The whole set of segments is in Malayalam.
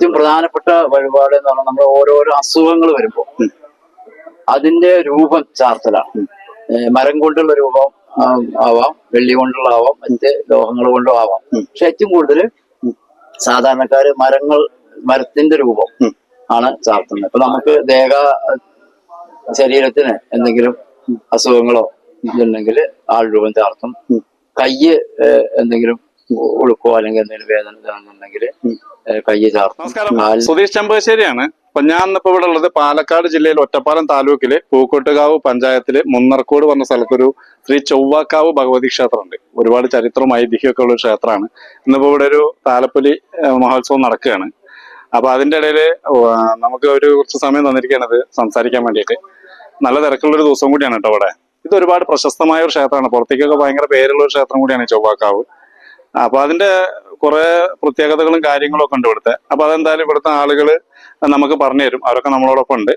ഏറ്റവും പ്രധാനപ്പെട്ട വഴിപാട് എന്ന് പറഞ്ഞാൽ നമ്മൾ ഓരോരോ അസുഖങ്ങൾ വരുമ്പോൾ അതിന്റെ രൂപം ചാർത്തലാണ് മരം കൊണ്ടുള്ള രൂപം ആവാം വെള്ളി കൊണ്ടുള്ള ആവാം മറ്റ് ലോഹങ്ങൾ കൊണ്ടും ആവാം. പക്ഷെ ഏറ്റവും കൂടുതൽ സാധാരണക്കാര് മരങ്ങൾ മരത്തിന്റെ രൂപം ആണ് ചാർത്തുന്നത്. ഇപ്പൊ നമുക്ക് ദേഹ ശരീരത്തിന് എന്തെങ്കിലും അസുഖങ്ങളോ ഇതുണ്ടെങ്കിൽ ആൾ രൂപം ചാർത്തും. കയ്യ് എന്തെങ്കിലും ഉളുക്കോ അല്ലെങ്കിൽ എന്തെങ്കിലും വേദന ഇതാണെന്നുണ്ടെങ്കിൽ ഏഹ്, കയ്യ് ചാർത്തും നമസ്കാരം സുധീഷ് ചെമ്പകശ്ശേരിയാണ്. അപ്പൊ ഞാൻ ഇന്നിപ്പോ ഇവിടെ ഉള്ളത് പാലക്കാട് ജില്ലയിൽ ഒറ്റപ്പാലം താലൂക്കിലെ പൂക്കോട്ടുകാവ് പഞ്ചായത്തിൽ മുന്നർക്കോട് പറഞ്ഞ സ്ഥലത്തൊരു ശ്രീ ചൊവ്വാക്കാവ് ഭഗവതി ക്ഷേത്രമുണ്ട്. ഒരുപാട് ചരിത്രവും ഐതിഹ്യമൊക്കെ ഉള്ള ഒരു ക്ഷേത്രമാണ്. ഇന്നിപ്പോ ഇവിടെ ഒരു താലപ്പൊലി മഹോത്സവം നടക്കുകയാണ്. അപ്പൊ അതിന്റെ ഇടയിൽ നമുക്ക് ഒരു കുറച്ച് സമയം തന്നിരിക്കുന്നത് സംസാരിക്കാൻ വേണ്ടിയിട്ട്. നല്ല തിരക്കുള്ള ഒരു ദിവസം കൂടിയാണ് കേട്ടോ ഇവിടെ. ഇത് ഒരുപാട് പ്രശസ്തമായ ഒരു ക്ഷേത്രമാണ്. പുറത്തേക്കൊക്കെ ഭയങ്കര പേരുള്ള ഒരു ക്ഷേത്രം കൂടിയാണ് ചൊവ്വാക്കാവ്. അപ്പൊ അതിന്റെ കുറെ പ്രത്യേകതകളും കാര്യങ്ങളും ഒക്കെ ഉണ്ട് ഇവിടുത്തെ. അപ്പൊ അതെന്തായാലും ഇവിടുത്തെ ആളുകൾ നമുക്ക് പറഞ്ഞു തരും അവരൊക്കെ നമ്മളോടൊപ്പം ഉണ്ട്.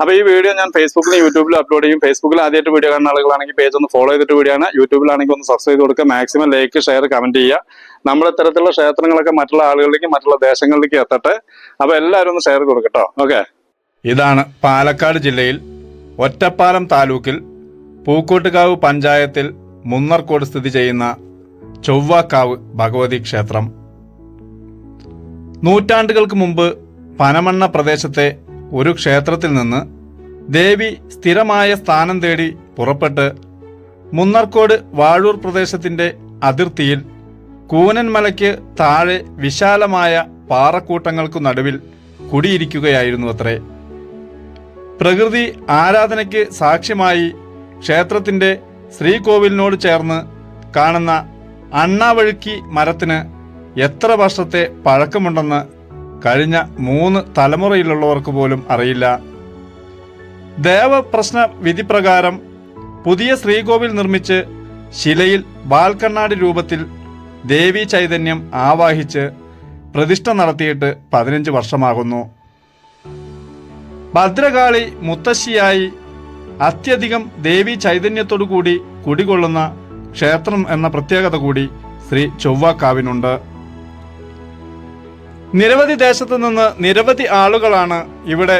അപ്പൊ ഈ വീഡിയോ ഞാൻ ഫേസ്ബുക്കിലും യൂട്യൂബിലും അപ്ലോഡ് ചെയ്യും. ഫേസ്ബുക്കിൽ ആദ്യമായിട്ട് വീഡിയോ കാണുന്ന ആളുകളാണെങ്കിൽ പേജ് ഒന്ന് ഫോളോ ചെയ്തിട്ട് വീഡിയോ ആണ് യൂട്യൂബിലാണെങ്കിൽ ഒന്ന് സബ്സ്ക്രൈബ് ചെയ്ത് കൊടുക്കുക. മാക്സിമം ലൈക്ക് ഷെയർ കമന്റ് ചെയ്യുക. നമ്മൾ ഇത്തരത്തിലുള്ള ക്ഷേത്രങ്ങളൊക്കെ മറ്റുള്ള ആളുകളിലേക്ക് മറ്റുള്ള ദേശങ്ങളിലേക്ക് എത്തട്ടെ. അപ്പൊ എല്ലാവരും ഒന്ന് ഷെയർ കൊടുക്കട്ടോ ഓക്കെ ഇതാണ് പാലക്കാട് ജില്ലയിൽ ഒറ്റപ്പാലം താലൂക്കിൽ പൂക്കോട്ടുകാവ് പഞ്ചായത്തിൽ മുന്നർക്കോട് സ്ഥിതി ചെയ്യുന്ന ചൊവ്വാക്കാവ് ഭഗവതി ക്ഷേത്രം. നൂറ്റാണ്ടുകൾക്ക് മുമ്പ് പനമണ്ണ പ്രദേശത്തെ ഒരു ക്ഷേത്രത്തിൽ നിന്ന് ദേവി സ്ഥിരമായ സ്ഥാനം തേടി പുറപ്പെട്ട് മുന്നർക്കോട് വാഴൂർ പ്രദേശത്തിന്റെ അതിർത്തിയിൽ കൂനൻമലയ്ക്ക് താഴെ വിശാലമായ പാറക്കൂട്ടങ്ങൾക്കു നടുവിൽ കുടിയിരിക്കുകയായിരുന്നു അത്രേ പ്രകൃതി ആരാധനയ്ക്ക് സാക്ഷ്യമായി ക്ഷേത്രത്തിന്റെ ശ്രീകോവിലിനോട് ചേർന്ന് കാണുന്ന അണ്ണാവഴുക്കി മരത്തിന് എത്ര വർഷത്തെ പഴക്കമുണ്ടെന്ന് കഴിഞ്ഞ മൂന്ന് തലമുറയിലുള്ളവർക്ക് പോലും അറിയില്ല. ദേവപ്രശ്ന വിധിപ്രകാരം പുതിയ ശ്രീകോവിൽ നിർമ്മിച്ച് ശിലയിൽ ബാൽക്കണ്ണാടി രൂപത്തിൽ ദേവി ചൈതന്യം ആവാഹിച്ച് പ്രതിഷ്ഠ നടത്തിയിട്ട് പതിനഞ്ച് വർഷമാകുന്നു. ഭദ്രകാളി മുത്തശ്ശിയായി അത്യധികം ദേവി ചൈതന്യത്തോടുകൂടി കുടികൊള്ളുന്ന ക്ഷേത്രം എന്ന പ്രത്യേകത കൂടി ശ്രീ ചൊവ്വാക്കാവിനുണ്ട്. നിരവധി ദേശത്തു നിന്ന് നിരവധി ആളുകളാണ് ഇവിടെ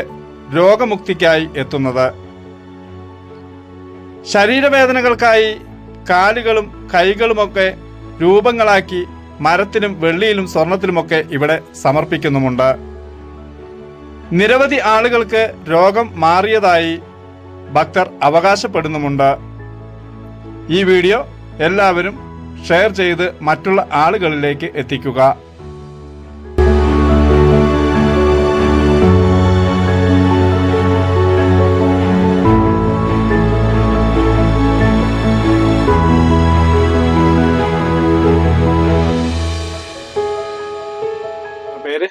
രോഗമുക്തിക്കായി എത്തുന്നത്. ശരീരവേദനകൾക്കായി കാലുകളും കൈകളുമൊക്കെ രൂപങ്ങളാക്കി മരത്തിലും വെള്ളിയിലും സ്വർണത്തിലുമൊക്കെ ഇവിടെ സമർപ്പിക്കുന്നുമുണ്ട്. നിരവധി ആളുകൾക്ക് രോഗം മാറിയതായി ഭക്തർ അവകാശപ്പെടുന്നുമുണ്ട്. ഈ വീഡിയോ എല്ലാവരും ഷെയർ ചെയ്ത് മറ്റുള്ള ആളുകളിലേക്ക് എത്തിക്കുക. പേര്?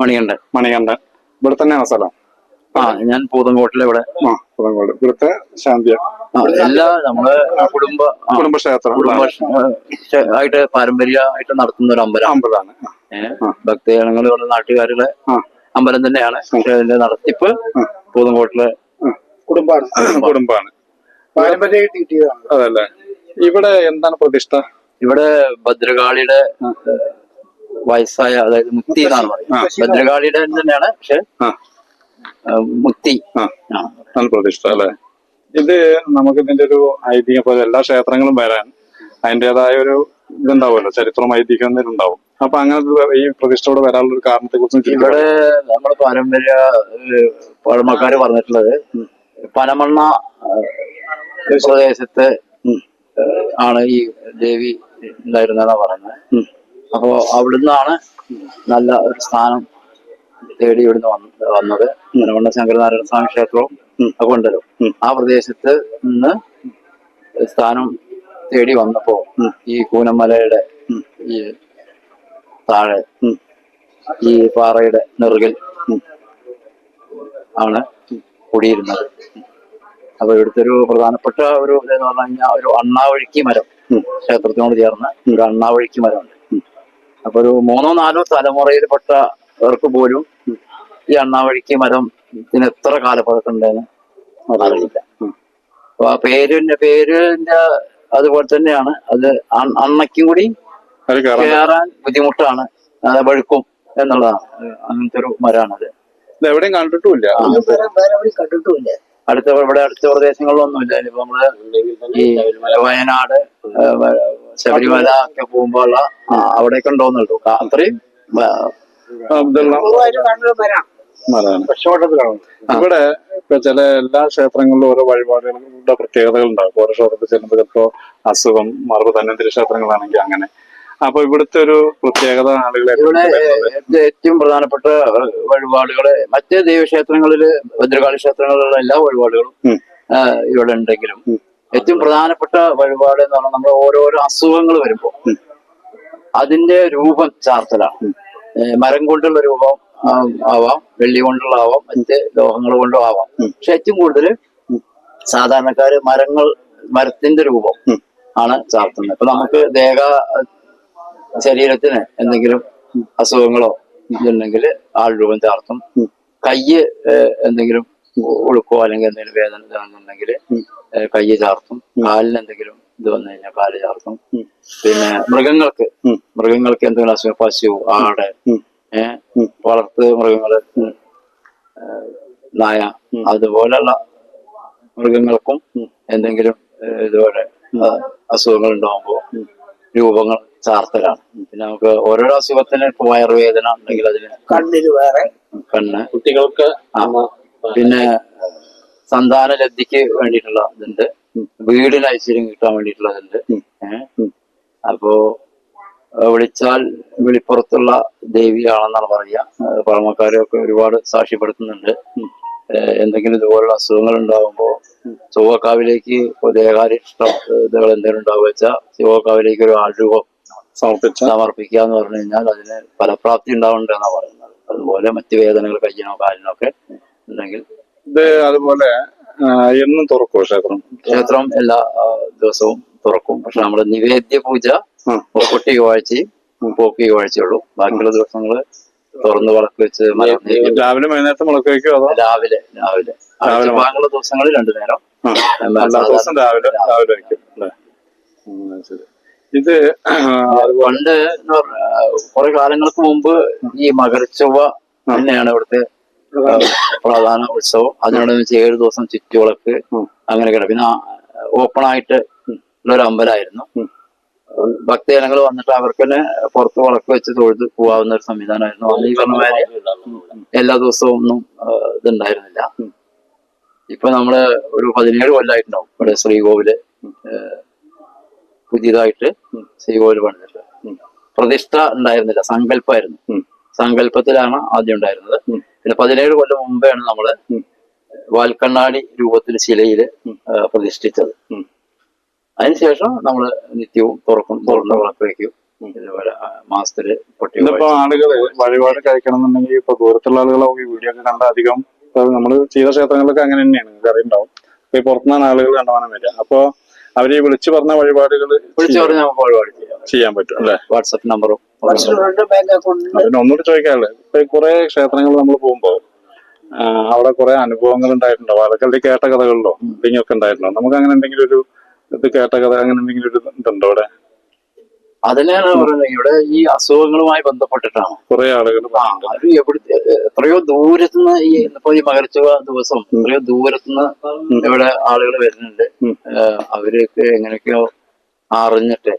മണികണ്ഠൻ. മണികണ്ഠൻ. ഇവിടെ തന്നെയാണ് സ്ഥലം? ആ ഞാൻ പൂതങ്കോട്ടിലെ ഇവിടെ. ആ ഇവിടുത്തെ ശാന്തിയ. ആ, എല്ലാ നമ്മൾ കുടുംബ കുടുംബക്ഷേത്രം. കുടുംബ ആയിട്ട് പാരമ്പര്യമായിട്ട് നടത്തുന്ന ഒരു അമ്പലം. അമ്പതാണ് ഭക്തജനങ്ങളുള്ള നാട്ടുകാരുടെ ആ. അമ്പലം തന്നെയാണ്. പക്ഷെ അതിന്റെ നടത്തിപ്പ് പൂതങ്കോട്ടിലെ കുടുംബാണ് കുടുംബാണ് പാരമ്പര്യമായിട്ട് കിട്ടിയതാണ്. അതല്ലേ. ഇവിടെ എന്താണ് പ്രതിഷ്ഠ? ഇവിടെ ഭദ്രകാളിയുടെ വയസ്സായ അതായത് മുക്തി എന്നാണ് പറയുന്നത്. ഭദ്രകാളിയുടെ തന്നെയാണ്. പക്ഷെ മുക്തി. പ്രതിഷ്ഠ അല്ലെ? ഇത് നമുക്ക് ഇതിന്റെ ഒരു ഐതിഹ്യം പോലെ എല്ലാ ക്ഷേത്രങ്ങളും വരാൻ അതിന്റെതായ ഒരു ഇതുണ്ടാവുമല്ലോ ചരിത്രം ഐതിഹ്യം എന്തെങ്കിലും ഉണ്ടാവും അപ്പൊ അങ്ങനെ ഈ പ്രതിഷ്ഠയോടെ വരാനുള്ള ഒരു കാരണത്തെ കുറിച്ച് ഇവിടെ നമ്മുടെ പാരമ്പര്യ പഴമക്കാര് പറഞ്ഞിട്ടുള്ളത് പനമണ്ണ പ്രദേശത്ത് ആണ് ഈ ദേവി ഉണ്ടായിരുന്നതാ പറയുന്നത് അപ്പോ അവിടുന്നാണ് നല്ല ഒരു സ്ഥാനം തേടി ഇവിടുന്ന് വന്ന- വന്നത് പനമണ്ണ ശങ്കരനാരായണ സ്വാമി ക്ഷേത്രവും ഒക്കെ ഉണ്ടല്ലോ ആ പ്രദേശത്ത് നിന്ന് സ്ഥാനം തേടി വന്നപ്പോ ഈ കൂനമലയുടെ ഈ താഴെ ഈ പാറയുടെ നെറുകിൽ ആണ് കുടിയിരുന്നത്. അപ്പൊ ഇവിടുത്തെ ഒരു പ്രധാനപ്പെട്ട ഒരു ഇതെന്ന് പറഞ്ഞു കഴിഞ്ഞാൽ ഒരു അണ്ണാവഴിക്ക് മരം ക്ഷേത്രത്തിനോട് ചേർന്ന് ഒരു അണ്ണാവഴിക്ക് മരമുണ്ട് അപ്പൊ ഒരു മൂന്നോ നാലോ തലമുറയിൽപ്പെട്ടവർക്ക് പോലും ഈ അണ്ണാവഴിക്ക് മരം ഇതിന് എത്ര കാലപ്പഴക്കമുണ്ടെന്ന് അറിയില്ല. അപ്പൊ ആ പേരിന്റെ പേരിന്റെ അതുപോലെ തന്നെയാണ്. അത് അണ്ണയ്ക്കും കൂടി കയറാൻ ബുദ്ധിമുട്ടാണ്. അത് വഴുക്കും എന്നുള്ളതാണ്. അങ്ങനത്തെ ഒരു മരമാണത് എവിടെയും കണ്ടിട്ടുമില്ല. കണ്ടിട്ടുമില്ല. അടുത്ത ഇവിടെ അടുത്ത പ്രദേശങ്ങളിലൊന്നുമില്ല. ഇപ്പൊ നമ്മൾ ഈ വയനാട് ശബരിമല ഒക്കെ പോകുമ്പോൾ അവിടെയൊക്കെ ഉണ്ടോന്നുള്ളൂ അത്രയും കച്ചവടത്തിലാണ് ഇവിടെ ഇപ്പൊ ചില എല്ലാ ക്ഷേത്രങ്ങളിലും ഓരോ വഴിപാടുകളുടെ പ്രത്യേകതകൾ ഉണ്ടാകും. ഓരോ ക്ഷേത്രത്തിൽ ചെല്ലുമ്പോൾ ചിലപ്പോ അസുഖം മറുപടി ധന്വന്തരി ക്ഷേത്രങ്ങളാണെങ്കിൽ അങ്ങനെ. അപ്പൊ ഇവിടുത്തെ ഒരു പ്രത്യേകത ആളുകളെ ഇവിടെ ഏറ്റവും- പ്രധാനപ്പെട്ട വഴിപാടുകൾ മറ്റ് ദൈവക്ഷേത്രങ്ങളിൽ ഭദ്രകാളി ക്ഷേത്രങ്ങളിലുള്ള എല്ലാ വഴിപാടുകളും. ഇവിടെ ഉണ്ടെങ്കിലും ഏറ്റവും പ്രധാനപ്പെട്ട വഴിപാട് എന്ന് പറഞ്ഞാൽ നമ്മൾ ഓരോരോ അസുഖങ്ങൾ വരുമ്പോ അതിന്റെ രൂപം ചാർത്തലാണ്. മരം കൊണ്ടുള്ള രൂപം ആവാം വെള്ളി കൊണ്ടുള്ള ആവാം മറ്റ് ലോഹങ്ങൾ കൊണ്ടും ആവാം. പക്ഷെ ഏറ്റവും കൂടുതൽ സാധാരണക്കാര് മരങ്ങൾ മരത്തിന്റെ രൂപം. ആണ് ചാർത്തുന്നത് ഇപ്പൊ നമുക്ക് ദേഹ ശരീരത്തിന് എന്തെങ്കിലും അസുഖങ്ങളോ ഇതുണ്ടെങ്കിൽ ആൾ രൂപം ചാർത്തും. കയ്യ് എന്തെങ്കിലും ഉളുക്കോ അല്ലെങ്കിൽ എന്തെങ്കിലും വേദന ഇതാണെന്നുണ്ടെങ്കിൽ. കയ്യ് ചാർത്തും. കാലിന് എന്തെങ്കിലും ഇത് വന്നു കഴിഞ്ഞാൽ കാൽ ചാർത്തും ഉം. പിന്നെ മൃഗങ്ങൾക്ക്. മൃഗങ്ങൾക്ക് എന്തെങ്കിലും അസുഖം പശു ആട് ഏഹ് വളർത്ത് മൃഗങ്ങൾ നായ. അതുപോലെയുള്ള മൃഗങ്ങൾക്കും എന്തെങ്കിലും ഇതുപോലെ അസുഖങ്ങൾ ഉണ്ടാകുമ്പോൾ രൂപങ്ങൾ ചാർത്തലാണ്. പിന്നെ നമുക്ക് ഓരോരോ അസുഖത്തിന് ഇപ്പൊ വയറുവേദന ഉണ്ടെങ്കിൽ അതിന് കണ്ണിന് വേറെ. കണ്ണ്. കുട്ടികൾക്ക് പിന്നെ സന്താന ലബ്ധിക്ക് വേണ്ടിയിട്ടുള്ള ഇതുണ്ട്. വീടിന് ഐശ്വര്യം കിട്ടാൻ വേണ്ടിയിട്ടുള്ളതുണ്ട് അപ്പോ വിളിച്ചാൽ വിളിപ്പുറത്തുള്ള ദേവിയാണെന്നാണ് പറയുക. പഴമക്കാരൊക്കെ ഒരുപാട് സാക്ഷ്യപ്പെടുത്തുന്നുണ്ട്. എന്തെങ്കിലും ഇതുപോലുള്ള അസുഖങ്ങൾ ഉണ്ടാകുമ്പോൾ ചൊവ്വക്കാവിലേക്ക് ദേഹാരിഷ്ടം ഇതുകൾ എന്തെങ്കിലും ഉണ്ടാവുക വെച്ചാൽ ചൊവ്വക്കാവിലേക്ക് ഒരു ആൾരൂപം സമർപ്പിച്ച. സമർപ്പിക്കുക എന്ന് പറഞ്ഞു കഴിഞ്ഞാൽ അതിന് ഫലപ്രാപ്തി ഉണ്ടാവുന്നുണ്ട് എന്നാ പറയുന്നത്. അതുപോലെ മറ്റു വേദനകൾ കയ്യിനോ കാലിനോ ഒക്കെ ഉണ്ടെങ്കിൽ അതുപോലെ എന്നും തുറക്കും ക്ഷേത്രം? ക്ഷേത്രം എല്ലാ ദിവസവും തുറക്കും. പക്ഷെ നമ്മുടെ നിവേദ്യ പൂജ പൊട്ടി വാഴ്ചയും പോക്കി വാഴ്ചയുള്ളൂ ബാക്കിയുള്ള ദിവസങ്ങൾ തുറന്ന് വിളക്ക് വെച്ച് രാവിലെ വൈകുന്നേരത്തെ മുളക്ക് വെക്കോ അതോ? രാവിലെ രാവിലെ. രാവിലെ ബാക്കിയുള്ള ദിവസങ്ങളിൽ രണ്ടു നേരം. ദിവസം രാവിലെ രാവിലെ ശരി. ഇത് പണ്ട് കുറെ കാലങ്ങൾക്ക് മുമ്പ് ഈ മകരച്ചൊവ്വ തന്നെയാണ് ഇവിടുത്തെ പ്രധാന ഉത്സവം. അതിനോടനുബന്ധിച്ച് ഏഴ് ദിവസം ചുറ്റുവിളക്ക്. അങ്ങനെ കിടക്കും. പിന്നെ ഓപ്പൺ ആയിട്ട് ഉള്ള ഒരു അമ്പലമായിരുന്നു ഭക്തജനങ്ങൾ വന്നിട്ട് അവർക്ക് തന്നെ പുറത്ത് വിളക്ക് വെച്ച് തൊഴുത് പോവാവുന്ന ഒരു സംവിധാനമായിരുന്നു. അന്ന് ഈ എല്ലാ ദിവസവും ഒന്നും ഇതുണ്ടായിരുന്നില്ല. ഇപ്പൊ നമ്മൾ ഒരു പതിനേഴ് കൊല്ലമായിട്ടുണ്ടാവും ഇവിടെ ശ്രീകോവിൽ പുതിയതായിട്ട് ശ്രീകോവിൽ പണിതിട്ട്. പ്രതിഷ്ഠ ഉണ്ടായിരുന്നില്ല. സങ്കല്പമായിരുന്നു. ഉം. സങ്കല്പത്തിലാണ് ആദ്യം ഉണ്ടായിരുന്നത്. പിന്നെ പതിനേഴ് കൊല്ലം മുമ്പെയാണ് നമ്മൾ ഉം. വാൽക്കണ്ണാടി രൂപത്തിൽ ശിലയിൽ പ്രതിഷ്ഠിച്ചത്. അതിനുശേഷം നമ്മൾ നിത്യവും തുറക്കും തുറന്ന് വിളക്ക് വയ്ക്കും. ഇതുപോലെ ആ, മാസത്തിൽ പൊട്ടി ആളുകൾ വഴിപാട് കഴിക്കണം എന്നുണ്ടെങ്കിൽ ഇപ്പൊ ദൂരത്തുള്ള ആളുകളാവും ഈ വീഡിയോ ഒക്കെ കണ്ട അധികം നമ്മൾ ചെയ്ത ക്ഷേത്രങ്ങളിലൊക്കെ അങ്ങനെ തന്നെയാണ് കറി ഉണ്ടാവും ഇപ്പൊ പുറത്തുനിന്നാണ് ആളുകൾ കണ്ടമാനം വരിക അപ്പൊ അവർ ഈ വിളിച്ചു പറഞ്ഞ വഴിപാടുകൾ വിളിച്ചു പറഞ്ഞ് നമുക്ക് വഴിപാട് ചെയ്യാൻ പറ്റും അല്ലെ? വാട്സപ്പ് നമ്പറും പിന്നെ ഒന്നുകൂടി ചോദിക്കാനുള്ളത് ഇപ്പൊ കുറെ ക്ഷേത്രങ്ങൾ നമ്മൾ പോകുമ്പോ അവിടെ കുറെ അനുഭവങ്ങൾ ഉണ്ടായിട്ടുണ്ടോ അതൊക്കെ കേട്ട കഥകളിലോ എന്തെങ്കിലും ഒക്കെ ഉണ്ടായിട്ടുണ്ടോ? നമുക്ക് അങ്ങനെ എന്തെങ്കിലും ഒരു ഇത് കേട്ട കഥ അങ്ങനെ എന്തെങ്കിലും ഒരു ഇതുണ്ടോ അവിടെ? അതിനാണ് പറയുന്നത് ഇവിടെ ഈ അസുഖങ്ങളുമായി ബന്ധപ്പെട്ടിട്ടാണ്. കുറെ ആളുകൾ അത് എവിടുത്തെ എത്രയോ ദൂരത്തുനിന്ന് ഈ ഇപ്പൊ ഈ മകരച്ചുവ ദിവസം എത്രയോ ദൂരത്തുനിന്ന് ഇവിടെ ആളുകൾ വരുന്നുണ്ട്. അവരൊക്കെ എങ്ങനെയൊക്കെയോ അറിഞ്ഞിട്ട്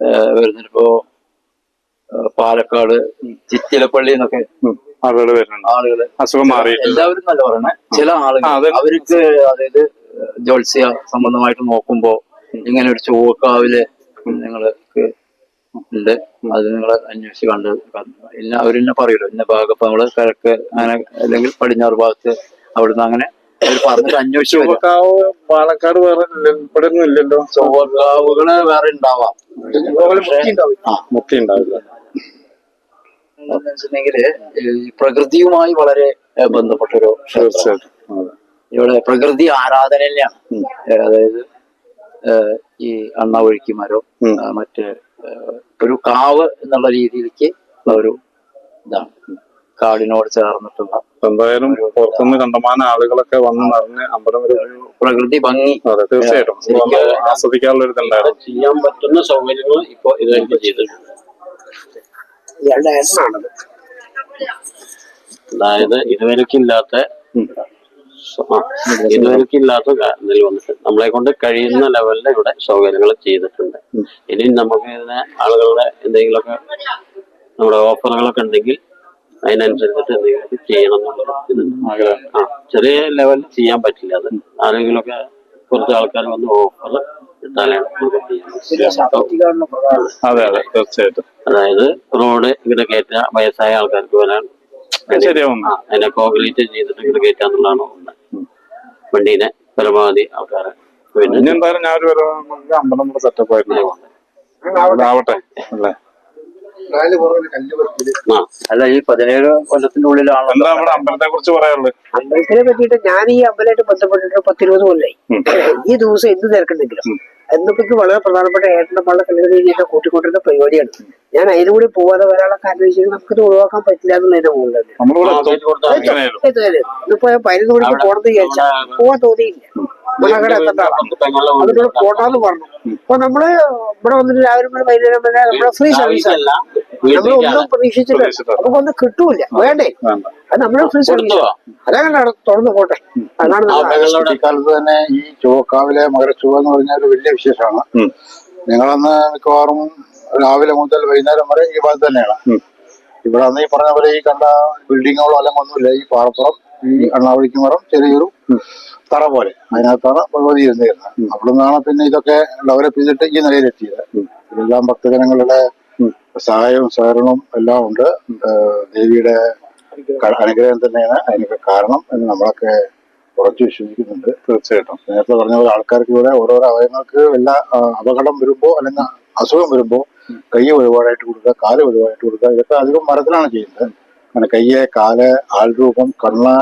ഏഹ് പാലക്കാട് ചിറ്റിലപ്പള്ളി എന്നൊക്കെ ആളുകൾ വരുന്നുണ്ട്. ആളുകൾ അസുഖം മാറി എല്ലാവരും നല്ല പറയണേ. ചില ആളുകൾ അവർക്ക് അതായത് ജോത്സ്യ സംബന്ധമായിട്ട് നോക്കുമ്പോ ഇങ്ങനെ ഒരു ചുവക്കാവിൽ നിങ്ങൾക്ക് ഉണ്ട്. അത് നിങ്ങൾ അന്വേഷിച്ച് കണ്ട് ഇന്ന അവരിന്നെ പറയുള്ളൂ ഇന്ന ഭാഗം ഇപ്പൊ നമ്മൾ കിഴക്ക് അങ്ങനെ അല്ലെങ്കിൽ പടിഞ്ഞാറ് ഭാഗത്ത് അവിടുന്ന് അങ്ങനെ പറഞ്ഞിട്ട് അന്വേഷിച്ച് ചുവക്കാവ് പാലക്കാട് വേറെ ഇവിടെ ഒന്നും ഇല്ലല്ലോ. ചുവക്കാവുകൾ വേറെ ഉണ്ടാവാം ആ മുത്തി ഉണ്ടാവില്ല വെച്ചിട്ടുണ്ടെങ്കിൽ പ്രകൃതിയുമായി വളരെ ബന്ധപ്പെട്ടൊരു തീർച്ചയായിട്ടും. അതെ. ഇവിടെ പ്രകൃതി ആരാധന തന്നെയാണ് അതായത് ഈ അണ്ണ ഒഴുക്കി മരം ഉം. ആ, മറ്റ് ഒരു കാവ് എന്നുള്ള രീതിയിലേക്ക് ഉള്ള ഒരു ഇതാണ്. കാടിനോട് ചേർന്നിട്ടുള്ള എന്തായാലും പുറത്തുനിന്ന് കണ്ടമാന ആളുകളൊക്കെ വന്ന് നിറഞ്ഞ് അമ്പലം ഒരു പ്രകൃതി ഭംഗി. അതെ തീർച്ചയായിട്ടും. ആസ്വദിക്കാനുള്ള ഒരു ഇതുണ്ടായിരുന്നു. ചെയ്യാൻ പറ്റുന്ന സൗകര്യങ്ങൾ ഇപ്പൊ ഇതായിട്ട് ചെയ്തിട്ടുണ്ട്. അതായത്. ആ, ഇതുവരെയ്ക്ക് ഇല്ലാത്ത ഇതിൽ വന്നിട്ട് നമ്മളെ കൊണ്ട് കഴിയുന്ന ലെവലിൽ ഇവിടെ സൗകര്യങ്ങൾ ചെയ്തിട്ടുണ്ട്. ഇനി നമുക്ക് ഇതിനെ ആളുകളുടെ എന്തെങ്കിലുമൊക്കെ നമ്മുടെ ഓഫറുകളൊക്കെ ഉണ്ടെങ്കിൽ അതിനനുസരിച്ചിട്ട് എന്തെങ്കിലുമൊക്കെ ചെയ്യണം എന്നുള്ളത്. ആഗ്രഹം. ആ ചെറിയ ലെവലിൽ ചെയ്യാൻ പറ്റില്ല അത്. ആരെങ്കിലുമൊക്കെ കുറച്ച് ആൾക്കാർ വന്ന് ഓഫർ അതെ അതെ തീർച്ചയായിട്ടും. അതായത് റോഡ് ഇങ്ങനെ കയറ്റുക വയസ്സായ ആൾക്കാർക്ക് വരാൻ ശരിയാവും അതിനെ കോൺക്രീറ്റ് ചെയ്തിട്ട് കയറ്റാന്നുള്ളതാണ്. വണ്ടീനെ പരമാവധി ആൾക്കാരെ പിന്നെ ഇനി എന്തായാലും ഞാൻ ഒരു അമ്പലം കൂടെ സെറ്റപ്പ് ആയിരുന്നു ആവട്ടെ. അല്ലേ? ഈ പതിനേഴ് കൊല്ലത്തിന്റെ ഉള്ളിലാണ് എന്താ നമ്മുടെ അമ്പലത്തെ കുറിച്ച് പറയാനുള്ളത്. അമ്പലത്തിനെ പറ്റിയിട്ട് ഞാൻ ഈ അമ്പലമായിട്ട് ബന്ധപ്പെട്ടിട്ട് പത്തിരുപത് കൊല്ലായി. ഈ ദിവസം എന്ത് തിരക്കുണ്ടെങ്കിലും എന്നിപ്പോ വളരെ പ്രധാനപ്പെട്ട ഏട്ടന്റെ പള്ള കല്ലുകളിലേക്ക് കൂട്ടിക്കൊണ്ടിരുന്ന പരിപാടിയാണ്. ഞാൻ അതിലൂടെ കൂടി പോവാതെ വരാനുള്ള കാരണം വെച്ചാൽ നമുക്കിത് ഒഴിവാക്കാൻ പറ്റില്ല എന്നുള്ളതിന്റെ മുകളിലാണ് ഇന്നിപ്പോ പതിനൊന്ന് മണിക്ക് പോണെന്ന് വിചാരിച്ചാൽ പോവാൻ തോന്നിയില്ല. എത്തേണ്ട. അതിനോട് വീട് പറഞ്ഞു. അപ്പൊ നമ്മൾ ഇവിടെ വന്നിട്ട് രാവിലെ മുതൽ വൈകുന്നേരം വരെ നമ്മുടെ ഫ്രീ സർവീസ് സർവീസല്ല, നമ്മൾ വീട്ടിലേക്കാണ്. ഒന്നും കിട്ടൂല വേണ്ടേ? അത് നമ്മുടെ ഫ്രീ സർവീസ്? അതങ്ങനെ തുറന്നു പോട്ടെ. അതാണ് കാലത്ത് തന്നെ ഈ ചുവക്കാവിലെ മകരച്ചുവ എന്ന് പറഞ്ഞ ഒരു വലിയ വിശേഷമാണ്. നിങ്ങളന്ന് മിക്കവാറും രാവിലെ മുതൽ വൈകുന്നേരം വരെ ഈ ഭാഗത്ത് തന്നെയാണ്. ഇവിടെ അന്ന് ഈ പറഞ്ഞ പോലെ ഈ കണ്ട ബിൽഡിങ്ങുകളോ അല്ലെങ്കിൽ ഒന്നുമില്ല. ഈ പാറപ്പുറം ഈ അണ്ണാവിളിക്കുമറം ചെറിയൊരു തറ പോലെ. അതിനകത്താണ് ഭഗവതി ഇരുന്നിരുന്നത്. അവിടെ നിന്നാണ് പിന്നെ ഇതൊക്കെ ഡെവലപ്പ് ചെയ്തിട്ട് ഈ നിലയിലെത്തിയത്. ഇതെല്ലാം ഭക്തജനങ്ങളുടെ സഹായവും സഹകരണവും എല്ലാം ഉണ്ട്. ദേവിയുടെ അനുഗ്രഹം തന്നെയാണ് അതിനൊക്കെ കാരണം എന്ന് നമ്മളൊക്കെ ഉറച്ചു വിശ്വസിക്കുന്നുണ്ട്. തീർച്ചയായിട്ടും. നേരത്തെ പറഞ്ഞ പോലെ ആൾക്കാർക്ക് ഇവിടെ ഓരോരോ അവയവങ്ങൾക്ക് എല്ലാ ആ, അപകടം വരുമ്പോ അല്ലെങ്കിൽ അസുഖം വരുമ്പോ കൈ ഒരുപാടായിട്ട് കൊടുക്കുക കാൽ ഒരുപാടായിട്ട് കൊടുക്കുക. ഇതൊക്കെ അധികം മരത്തിലാണ് ചെയ്യുന്നത്. അങ്ങനെ കയ്യെ കാൽ ആൾരൂപം കണ്ണ്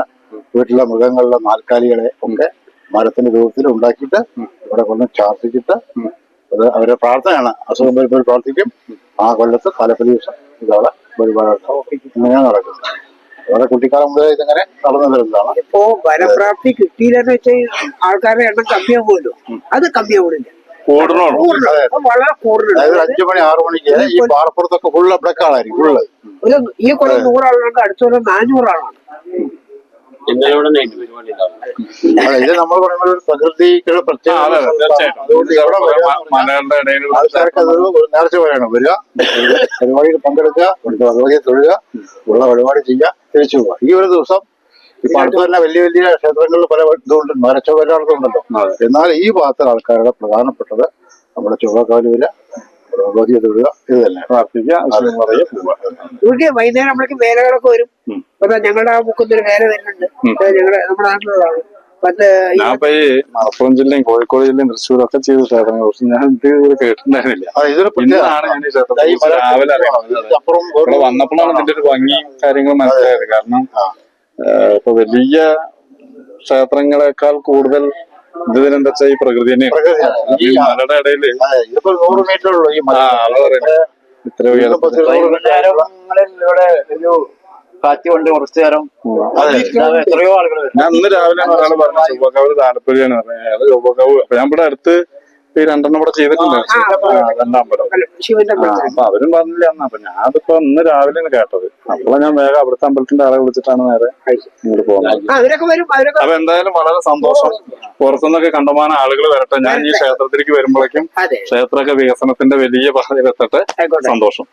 വീട്ടിലെ മൃഗങ്ങളിലെ നാൽക്കാലികളെ ഒക്കെ മരത്തിന്റെ രൂപത്തിൽ ഉണ്ടാക്കിയിട്ട് ഇവിടെ കൊണ്ട് ചാർത്തിച്ചിട്ട് അത് അവരുടെ പ്രാർത്ഥനയാണ്. അസുഖം വരുമ്പോൾ പ്രാർത്ഥിക്കും. ആ കൊല്ലത്ത് തലപ്പതി ദിവസം ഒരുപാട് ഇങ്ങനെയാണ് നടക്കുന്നത്. വളരെ കുട്ടിക്കാലം മുതലേ ഇതങ്ങനെ നടന്നു വരുന്നതാണ് ഇപ്പോ വനപ്രാപ്തി കിട്ടിയില്ലെന്ന് വെച്ചാൽ ആൾക്കാരുടെ എണ്ണം കമ്മിയാവുമല്ലോ. അത്. അത് വളരെ കൂടുതലുണ്ട് അഞ്ചു മണി ആറു മണിക്ക് ഈ പാറപ്പുറത്തൊക്കെ ഫുള്ള് ബ്ലക്കാളായിരിക്കും ഫുള്ള് ഈ കൊല്ലം നൂറാളുണ്ട് അടുത്ത കൊല്ലം നാനൂറാളാണ്. ഇന്നലെ നൈറ്റ് പരിപാടി ഇത്. നമ്മൾ പറയുമ്പോൾ ഒരു പ്രകൃതിക്കുള്ള പ്രത്യേക. അതുകൊണ്ട് ആൾക്കാർക്ക് അതൊരു നേർച്ച പറയണം വരിക. പരിപാടിയിൽ പങ്കെടുക്കുക ഇവിടുത്തെ ഭഗവതിയെ തൊഴുക ഉള്ള പരിപാടി ചെയ്യുക തിരിച്ചു പോവുക. ഈ ഒരു ദിവസം ഇപ്പൊ അടുത്ത് തന്നെ വലിയ വലിയ ക്ഷേത്രങ്ങളിൽ പല ഇതുണ്ട്. മരച്ചോ പലയിടത്തുണ്ടല്ലോ എന്നാൽ ഈ ഭാഗത്തെ ആൾക്കാരുടെ പ്രധാനപ്പെട്ടത്. നമ്മുടെ ചൊവ്വക്കാലുവില ഭഗവതിയെ തൊഴുക ഇത് തന്നെ പ്രാർത്ഥിക്കുക അസുഖം പറയുക പോവുക ഇവിടെ വൈകുന്നേരം നമ്മൾക്ക് വേലകളൊക്കെ വരും. അപ്പൊ ഞങ്ങളുടെ ആ മുക്കത്തിൽ വേല വരുന്നുണ്ട്. അത് ഞങ്ങളുടെ നമ്മുടെ നാട്ടിലുള്ളതാണ്. ഞാൻ ഇപ്പൊ ഈ മലപ്പുറം ജില്ലയും കോഴിക്കോട് ജില്ലയും തൃശ്ശൂരും ഒക്കെ ചെയ്ത ക്ഷേത്രങ്ങൾ പക്ഷെ ഞാൻ ഇത് ഇതുവരെ കേട്ടിട്ടുണ്ടായിരുന്നില്ല. രാവിലെ ഇവിടെ വന്നപ്പോഴാണ് ഇതിന്റെ ഒരു ഭംഗി കാര്യങ്ങൾ മനസ്സിലായത്. കാരണം ഇപ്പൊ വലിയ ക്ഷേത്രങ്ങളെക്കാൾ കൂടുതൽ ഇത് വെച്ചാൽ ഈ പ്രകൃതി തന്നെയാണ് പ്രകൃതിയാണ്. ഈ മലയുടെ ഇടയിൽ ഇതിപ്പോ നൂറ് മീറ്റർ ഉള്ളൂ ഈ ആ മല അതാ പറയുന്നത് ഇത്ര വൈകുന്നേരങ്ങളിൽ ഇവിടെ ഒരു കാറ്റ് കൊണ്ട് കുറച്ചു നേരം അതെ. എത്രയോ ആളുകൾ ഞാൻ ഇന്ന് രാവിലെ ഒരാൾ പറഞ്ഞു ചൊവ്വക്കാവ് താല്പര്യമാണ് പറഞ്ഞത്. ചൊവ്വക്കാവ് അപ്പൊ ഞാൻ ഇവിടെ അടുത്ത് ഈ രണ്ടെണ്ണം ഇവിടെ ചെയ്തിട്ടുണ്ട്. രണ്ടാം പടം. അപ്പൊ അവരും പറഞ്ഞില്ല എന്നാ. അപ്പൊ ഞാനിപ്പോ ഇന്ന് രാവിലെയാണ് കേട്ടത്. അപ്പോൾ ഞാൻ വേഗം അവിടുത്തെ അമ്പലത്തിന്റെ ആളെ വിളിച്ചിട്ടാണ് നേരെ ഇങ്ങോട്ട് പോകുന്നത് ആ, അവരൊക്കെ വരും അവരൊക്കെ അപ്പൊ എന്തായാലും വളരെ സന്തോഷം. പുറത്തുനിന്നൊക്കെ കണ്ടമാനം ആളുകൾ വരട്ടെ. ഞാൻ ഈ ക്ഷേത്രത്തിലേക്ക് വരുമ്പോഴേക്കും അതെ. ക്ഷേത്രമൊക്കെ വികസനത്തിന്റെ വലിയ പാതയിലെത്തട്ടെ. സന്തോഷം.